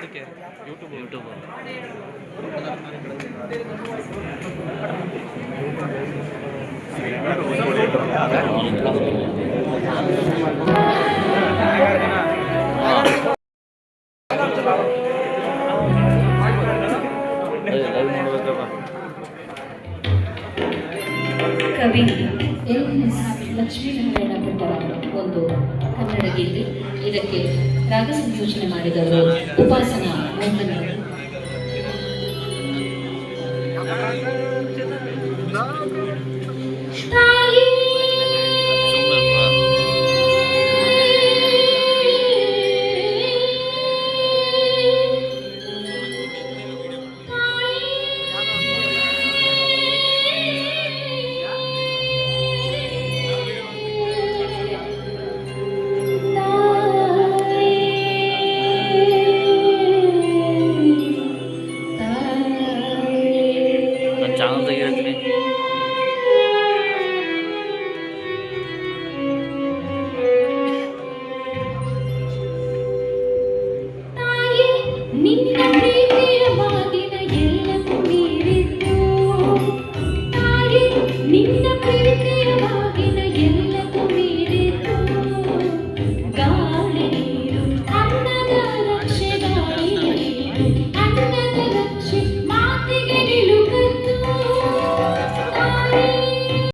ಅದಕ್ಕೆ YouTube YouTube ಕವಿ L S Lakshminarayana ಭಟ್ಟರ ಒಂದು ಕನ್ನಡ ಇದಕ್ಕೆ ರಾಗ ಸಂಯೋಜನೆ ಮಾಡಿದವರು ಉಪಾಸನಾ ಮೋಹನ್ ಪ್ರೀತಿ